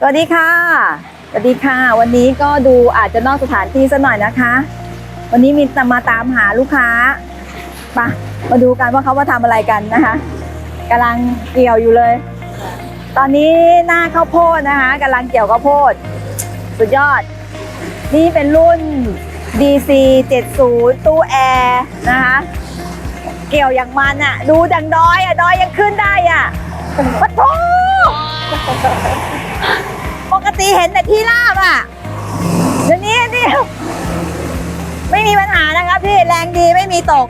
สวัสดีค่ะ สวัสดีค่ะ วันนี้ก็ดูอาจจะนอกสถานที่สักหน่อยนะคะ วันนี้มีมาตามหาลูกค้าไปะมาดูกันว่าเขามาทำอะไรกันนะคะกำลังเกี่ยวอยู่เลย ตอนนี้หน้าข้าวโพดนะคะกำลังเกี่ยวข้าวโพด สุดยอด นี่เป็นรุ่น DC 70ตู้แอร์นะคะเกี่ยวอย่างมันอะดูดังดอยอะดอยยังขึ้นได้อะปะโถ ปกติเห็นแต่ที่ราบอะเดี๋ยวนี้นี่ไม่มีปัญหานะครับพี่แรงดีไม่มีตก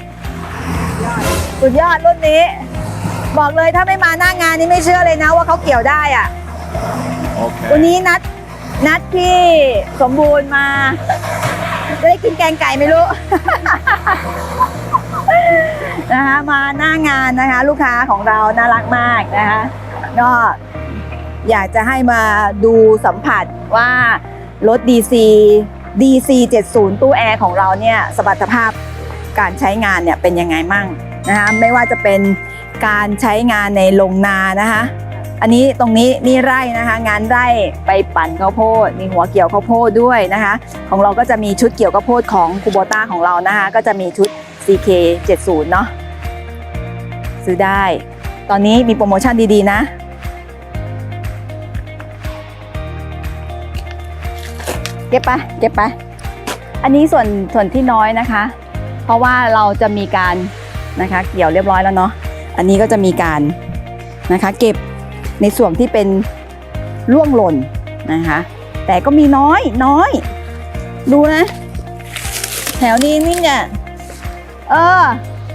สุดยอดรุ่นนี้ บอกเลยถ้าไม่มาหน้างานนี่ไม่เชื่อเลยนะว่าเขาเกี่ยวได้อะ Okay. วันนี้นัดนัดพี่สมบูรณ์มาจะได้กินแกงไก่ไม่รู้ นะคะมาหน้างานนะคะ ลูกค้าของเราน่ารักมากนะคะก็ อยากจะให้มาดูสัมผัสว่ารถ DC DC 70 ตู้แอร์ของเราเนี่ยสมรรถภาพการใช้งานเนี่ยเป็นยังไงมั่งนะคะไม่ว่าจะเป็นการใช้งานในโรงนานะคะอันนี้ตรงนี้นี่ไร่นะคะงานไร่ไปปั่นข้าวโพด มีหัวเกี่ยวข้าวโพดด้วยนะคะ ของเราก็จะมีชุดเกี่ยวข้าวโพดของคูโบต้าของเรานะคะก็จะมีชุด CK 70เนาะซื้อได้ ตอนนี้มีโปรโมชั่นดีๆนะ ก็บไปเก็บไป อันนี้ส่วนส่วนที่น้อยนะคะ เพราะว่าเราจะมีการนะคะเกี่ยวเรียบร้อยแล้วเนาะอันนี้ก็จะมีการนะคะเก็บในส่วนที่เป็นร่วงหล่นนะคะ แต่ก็มีน้อยน้อย ดูนะ แถวนี้นี่เนี่ยเออ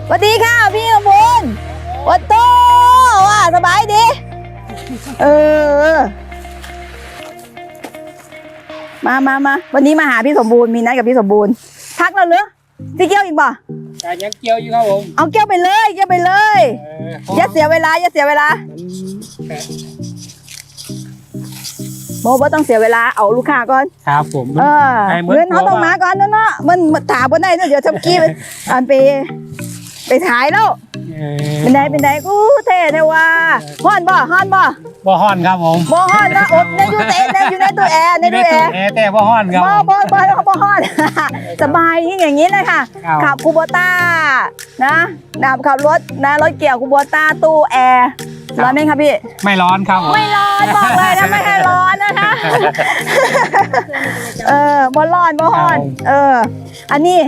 สวัสดีค่ะพี่กบุญวัดโตว่าสบายดี เออ มามามาวันนี้มาหาพี่สมบูรณ์มีนัดกับพี่สมบูรณ์ทักเราเหรือพี่เกี้ยวอีกบ่แต่ยังเกี่ยวอยู่ครับผมเอาเกี้ยวไปเลยเกี้ยวไปเลยเอออย่าเสียเวลาอย่าเสียเวลาโมบ่ต้องเสียเวลาเอาลูกค้าก่อน ครับผมเออให้เหมือนเงินเขาตัวต้องมาก่อนเนาะเนาะมันมันถามบ่ได้เนอะเดี๋ยวทำกี้ไปอันไปไปถ่ายแล้ว เออเป็นไดเป็นไดกูเท่เท่ว่าฮ้อนบ่ฮ้อนบ่บ่ฮ้อนครับผมบ่ฮ้อนนะอบในอยู่เตะในอยู่ในตู้แอร์ในตู้แอร์แอร์แต่บ่ฮ้อนครับบ่บ่บ่บ่ฮ้อน สบายยิ่งอย่างนี้เลยค่ะครับขับคูโบต้านะนะขับรถนะรถเกี่ยวคูโบต้าตู้แอร์ร้อนไหมครับพี่ ไม่ร้อนครับผมไม่ร้อนบอกเลยนะไม่ให้ร้อนนะคะ เออบ่ร้อนบ่ฮ้อน เออ อันนี้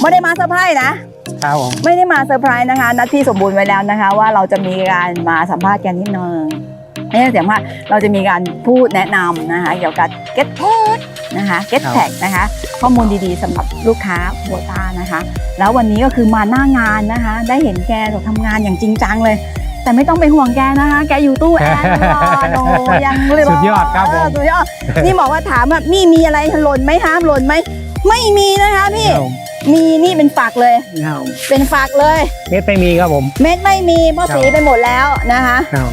ไม่ได้มาเซอร์ไพรส์นะ ครับผมไม่ได้มาเซอร์ไพรส์นะคะ นัดพี่สมบูรณ์ไว้แล้วนะคะ ว่าเราจะมีการมาสัมภาษณ์กันนิดนึงไม่ใช่เสียงว่าเราจะมีการพูดแนะนำนะคะเกี่ยวกับ get tag นะคะ get tag นะคะ ข้อมูลดีๆสำหรับลูกค้าโบต้านะคะ แล้ววันนี้ก็คือมาหน้างานนะคะ ได้เห็นแกทำงานอย่างจริงจังเลย แต่ไม่ต้องไปห่วงแกนะคะ แกอยู่ตู้แอร์ตลอดโอ้ยังเลยสุดยอดครับผมสุดยอดนี่บอกว่าถามว่ามีมีอะไรหล่นไหมห้ามหล่นไหมไม่มีนะคะพี่ครับผ มมีนี่เป็นฝักเลย ครับผมเป็นฝักเลย เม็ดไม่มีครับผม เม็ดไม่มีเพราะครับสีไปหมดแล้วนะคะ ครับ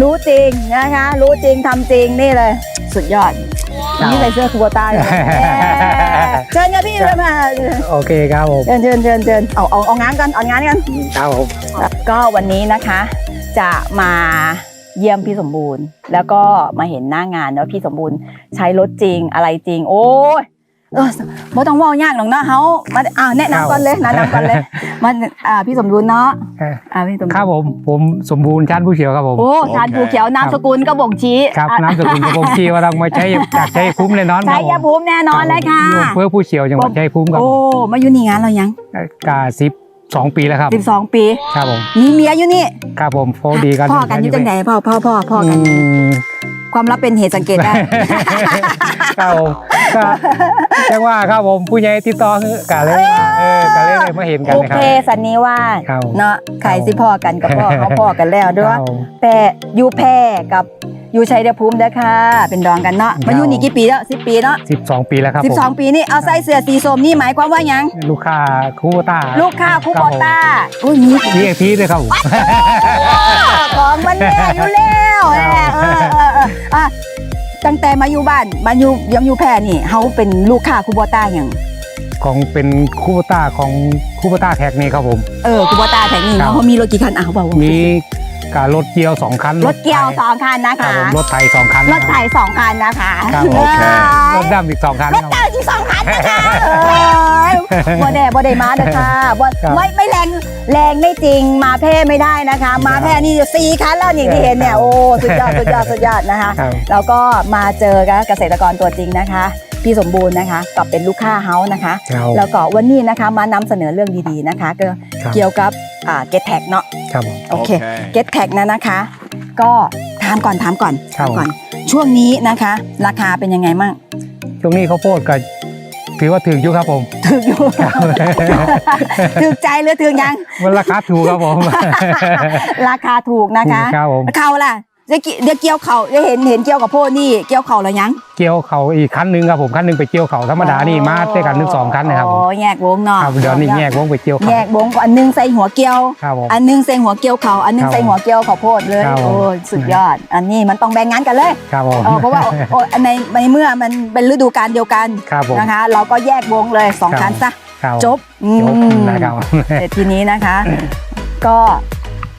รู้จริงนะคะ รู้จริงทำจริงนี่เลย สุดยอดครับ นี่ใส่เสื้อคูโบต้าเลยเชิญค่ะพี่เชิญมาโอเคครับผมเชิญเชิญเชิญเชิญเอาเอาเอางานกันเอางานกัน ครับผม ก็วันนี้นะคะจะมาเยี่ยมพี่สมบูรณ์ แล้วก็มาเห็นหน้างานว่าพี่สมบูรณ์ใช้รถจริงอะไรจริง โอ้ย เออไม่ต้องเว่ายากหรอกนะเขามาอ่าแนะนำก่อนเลยแนะนำก่อนเลยมาอ่าพี่สมบูรณ์เนาะอ่าพี่สมบูรณ์ครับผมผมสมบูรณ์ชั้นผู้เขียวครับผมโอ้ชานภูเขียวนามสกุลก็บ่งชี้ครับอะน้ำสกุลกับผมชีว่าเรามาใช้จากใช้คุ้มเลยนอนคชัรับยผมภูมิแน่นอนเลยค่ะ อยู่เพื่อผู้เขียวจังหวัดชัยภูมิครับโอ้มาอยู่นี่งานเรายัง กาสิบสองปีแล้วครับ 12 ปี ครับผมมีเมียอยู่นี่ครับผมพอดีกันพ่อกันอยู่จังไหนพ่อพ่อพ่อพ่อกัน อืมความลับเป็นเหตุสังเกตได้ ครับผม ก็จังว่าครับผมผู้ใหญ่ติดต่อคือกะเลยว่าเออกะเลยเลยมาเห็นกันโอนะคเครับสันนิวาสครับเนาะใครสิพ่อกันกับพ่อเขาพ่อกันแล้วด้วยครับผมแต่อยู่แพร่กับอยู่ชัยภูมิเด้อค่ะ เป็นดองกันเนาะมาอยู่นี่กี่ปีแล้วสิปีเนาะสิบสองปีแล้วครับสิบผมสองปีนี่เอาใส่เสื้อสีส้มนี่หมายความว่าหยัง ลูกค้าคูโบต้าลูกค้าคูโบต้าอุ้ยมี พีเอพีเลยครับผม ของมันแน่อยู่แล้วแน่เออเออเอออะ ตั้งแต่มาอยู่บ้านมาอยู่ยังอยู่แพร่นี่เขาเป็นลูกค้าคูโบต้าอย่างของเป็นคูโบต้าของคูโบต้าแท็กนี่ครับผม เออคูโบต้าแถงนี่ครัเนาะบเขามีรถกี่คันอะเขาบอกว่ามี กับรถเกียวสองคันรถเกี่ยวสองคันนะครัคะบผมรถไทยสองคันรถไถสองคันนะคะครับผมเอ้ยรถดำอีกสองคันรถครับเต่าอีกสองคันนะคะเอ้ยบ่แด่บ่ได้มาเด้อค่ะบ่ครับไม่ไม่แรงแรงไม่จริงมาแพร่ไม่ได้นะคะ มาแพร่นี่สี่คันแล้วอย่างที่เห็นเนี่ยโอ้สุดยอดสุดยอดสุดยอดนะคะครับแล้วก็มาเจอกับเกษตรกรตัวจริงนะคะพี่สมบูรณ์นะคะกับเป็นลูกค้าเฮาส์นะคะครับแล้วก็วันนี้นะคะมานำเสนอเรื่องดีๆนะคะ ก็ครับเกี่ยวกับ อ่าเกตแท็กเนาะครับผม โอเคเกตแท็กนะนะคะ ก็ถามก่อนถามก่อนครับ ถามก่อน ช่วงนี้นะคะ ราคาเป็นยังไงมั่งช่วงนี้ข้าวโพดก็ถือว่าถึงอยู่ครับผมถึกอยู่ครับถึกใจหรือถึกยัง มันราคาถูกครับผม ราคาถูกนะคะครับผม เขาล่ะ เดี๋ยวเดี๋ยวเกี่ยวเขาจะเห็นเห็นเกี่ยวกับโพดนี่เกี่ยวเขาแล้วยังเกี่ยวเขาอีกคันหนึงครับผมคันหนึงไปเกี่ยวเขาธรรมดานี่มาด้วยกันถึงสองคันนะครับผมอ๋อแยกวงเนาะครับเดี๋ยวนี้แยกวงไปเกี่ยวเขาแยกวงก็อันนึงใส่หัวเกี่ยว ครับผม อันนึงใส่หัวเกี่ยวเขาอันนึงครับใส่หัวเกี่ยวข้าวโพดเลยครับผม โอ้ยสุดยอด อันนี้มันต้องแบ่งงานกันเลยครับผมเออเพราะว่าโอ้ยในในเมื่อมันเป็นฤดูกาลเดียวกันครับผม นะคะ เราก็แยกวงเลยสองครับ คันซะครับจบอืมจบนะครับ แต่ทีนี้นะคะ ก็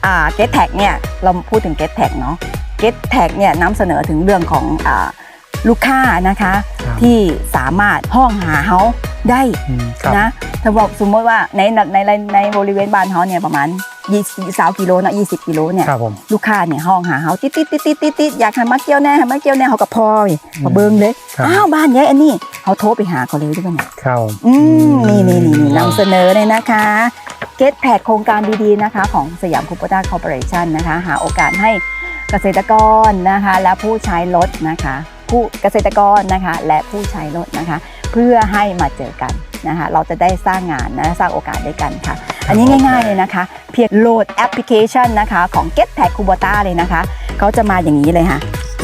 อ่า Get Tag เนี่ยเราพูดถึง Get Tag เนาะ Get Tag เนี่ยนำเสนอถึงเรื่องของอ่าลูกค้านะคะครับที่สามารถห้องหาเฮาได้อืมครับนะถ้าบอกสมมติว่าในในในในบริเวณบ้านเฮาเนี่ยประมาณ20สาวกิโลนะ20กิโลเนี่ยครับผมลูกค้าเนี่ยห้องหาเฮาติดติดติดติดติดติดอยากให้มาเกี่ยวแน่ให้มาเกี่ยวแน่เขาก็พอนี่อืมมาเบิ่งเลยครับอ้าวบ้านยายอันนี้เขาโทรไปหาเขาเลยด้วยเนี่ยครับผมอืมนี่นี่นี่นี่นำเสนอเลยนะคะ Get p a d โครงการดีๆนะคะ ของสยามคูปต้าคอร์ปอเรชันนะคะ หาโอกาสให้ เกษตรกรนะคะ และผู้ใช้รถนะคะ ผู้เกษตรกรนะคะ และผู้ใช้รถนะคะ เพื่อให้มาเจอกันนะคะ เราจะได้สร้างงานนะสร้างโอกาสด้วยกันค่ะ อันนี้ง่ายๆเลยนะคะ เพียงโหลดแอปพลิเคชันนะคะของ Get Tag Kubota เลยนะคะเขาจะมาอย่างนี้เลยค่ะ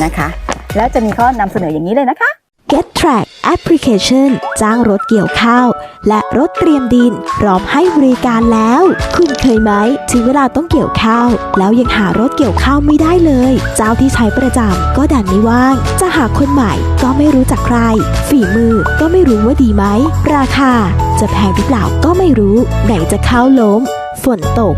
นะคะ แล้วจะมีข้อนำเสนออย่างนี้เลยนะคะ Get Track Application จ้างรถเกี่ยวข้าว และรถเตรียมดินพร้อมให้บริการแล้ว คุณเคยไหมถึงเวลาต้องเกี่ยวข้าว แล้วยังหารถเกี่ยวข้าวไม่ได้เลย เจ้าที่ใช้ประจำก็ดันไม่ว่าง จะหาคนใหม่ก็ไม่รู้จักใคร ฝีมือก็ไม่รู้ว่าดีไหม ราคา จะแพงหรือเปล่าก็ไม่รู้ ไหนจะข้าวล้ม ฝนตก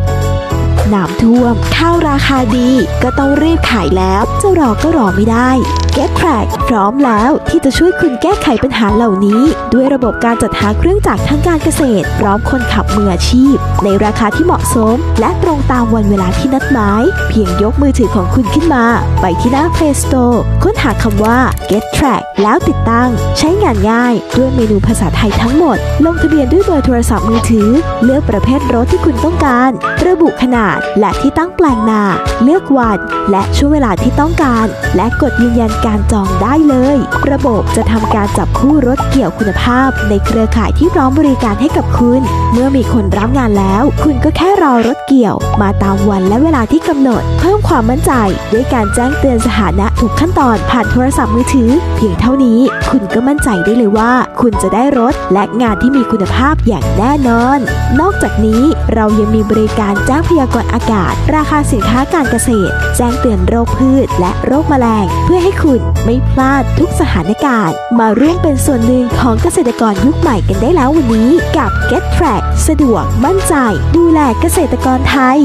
น้ำท่วม ข้าวราคาดีก็ต้องรีบขายแล้ว จะรอก็รอไม่ได้ Get Track พร้อมแล้วที่จะช่วยคุณแก้ไขปัญหาเหล่านี้ ด้วยระบบการจัดหาเครื่องจักรทางการเกษตร พร้อมคนขับมืออาชีพ ในราคาที่เหมาะสม และตรงตามวันเวลาที่นัดหมาย เพียงยกมือถือของคุณขึ้นมา ไปที่หน้า Play Store ค้นหาคำว่า Get Track แล้วติดตั้ง ใช้งานง่าย ด้วยเมนูภาษาไทยทั้งหมด ลงทะเบียนด้วยเบอร์โทรศัพท์มือถือ เลือกประเภทรถที่คุณต้องการ ระบุขนาดและที่ตั้งแปลงนา เลือกวัน และช่วงเวลาที่ต้องการ และกดยืนยันการจองได้ได้เลย ระบบจะทำการจับคู่รถเกี่ยวคุณภาพ ในเครือข่ายที่พร้อมบริการให้กับคุณ เมื่อมีคนรับงานแล้ว คุณก็แค่รอรถเกี่ยว มาตามวันและเวลาที่กำหนด เพิ่มความมั่นใจ ด้วยการแจ้งเตือนสถานะทุกขั้นตอนผ่านโทรศัพท์มือถือ เพียงเท่านี้ คุณก็มั่นใจได้เลยว่า คุณจะได้รถและงานที่มีคุณภาพอย่างแน่นอน นอกจากนี้เรายังมีบริการแจ้งพยากรณ์อากาศ ราคาสินค้าการเกษตร แจ้งเตือนโรคพืช และโรคแมลง เพื่อให้คุณไม่พลาดทุกสถานการณ์ มาร่วมเป็นส่วนหนึ่งของเกษตรกรยุคใหม่กันได้แล้ววันนี้ กับ Get Track สะดวกมั่นใจ ดูแลเกษตรกรไทย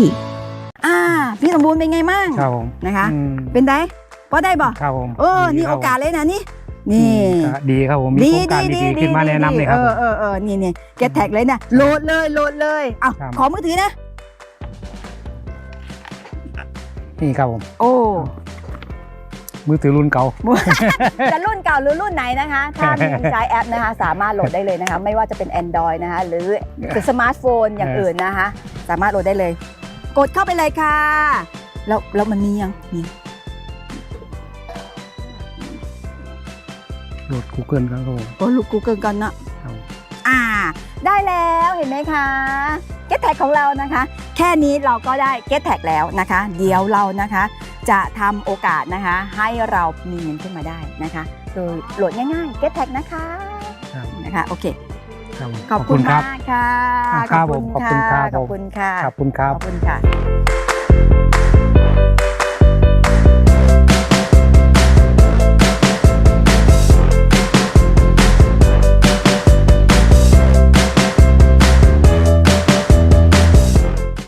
อ่า พี่สมบูรณ์เป็นไงมั่งครับผมนะคะ อืมเป็นได้พอได้บ่ครับผมเออ นี่ดีโอครับกาสเลยนะนี่นี่อืมก็ดีครับผมมีดีโครงการดีดีดีๆขึ้นมาแนะนำเลยครับเอผอม เออเออนี่นี่เก็ตแท็กเลยนะโหลดเลยโหลดเลยเอาครับ ขอมือถือนะ นี่ครับผม โอ้ มือถือรุ่นเก่า จะรุ่นเก่าหรือรุ่นไหนนะคะ ถ้ามีใช้แอปนะคะ สามารถโหลดได้เลยนะคะ ไม่ว่าจะเป็น Android นะคะ หรือเป็นสมาร์ทโฟนอย่างอื่นนะคะ สามารถโหลดได้เลย กดเข้าไปเลยค่ะ แล้วแล้วมันมียังมีโหลด Google ครับผมโอ้ลูกกูเกิลกันนะครับอ่า ได้แล้วเห็นไหมคะเก็ตแท็กของเรานะคะ แค่นี้เราก็ได้เก็ตแท็กแล้วนะคะ เดี๋ยวเรานะคะ จะทำโอกาสนะคะ ให้เรามีเงินขึ้นมาได้นะคะ โดยโหลดง่ายๆเก็ตแท็กนะคะครับนะคะโอเค ครับผมขอบคุณครับมากค่ะครับผมขอบคุณครับขอบคุณค่ะขอบคุณครับขอบคุณค่ะ